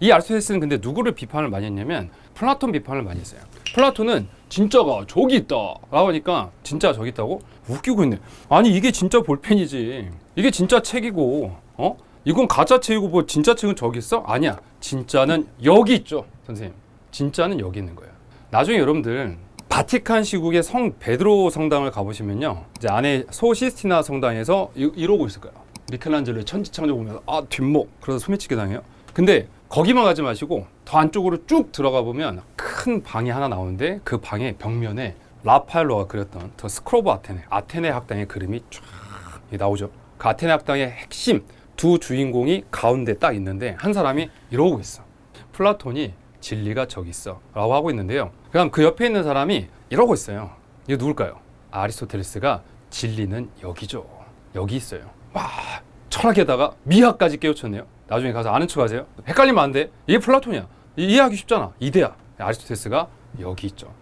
이 아리스토텔레스는 근데 누구를 비판을 많이 했냐면 플라톤 비판을 많이 했어요. 플라톤은 진짜가 저기 있다 라고 하니까 진짜 저기 있다고 웃기고 있네. 아니 이게 진짜 볼펜이지. 이게 진짜 책이고 어? 이건 가짜 책이고 뭐 진짜 책은 저기 있어? 아니야. 진짜는 여기 있죠, 선생님. 진짜는 여기 있는 거예요. 나중에 여러분들 바티칸 시국의 성 베드로 성당을 가보시면요, 이제 안에 소 시스티나 성당에서 이, 이러고 있을 거예요. 미켈란젤로의 천지창조 보면서 아 뒷목 그래서 소매치기 당해요. 근데 거기만 가지 마시고 더 안쪽으로 쭉 들어가 보면 큰 방이 하나 나오는데 그 방의 벽면에 라파엘로가 그렸던 더 스크로브 아테네 아테네 학당의 그림이 쫙 나오죠. 그 아테네 학당의 핵심 두 주인공이 가운데 딱 있는데 한 사람이 이러고 있어. 플라톤이 진리가 저기 있어 라고 하고 있는데요. 그럼 그 옆에 있는 사람이 이러고 있어요. 이거 누굴까요? 아리스토텔레스가 진리는 여기죠. 여기 있어요. 와 철학에다가 미학까지 깨우쳤네요. 나중에 가서 아는 척 하세요. 헷갈리면 안 돼. 이게 플라톤이야. 이- 이해하기 쉽잖아. 이데야. 아리스토텔레스가 여기 있죠.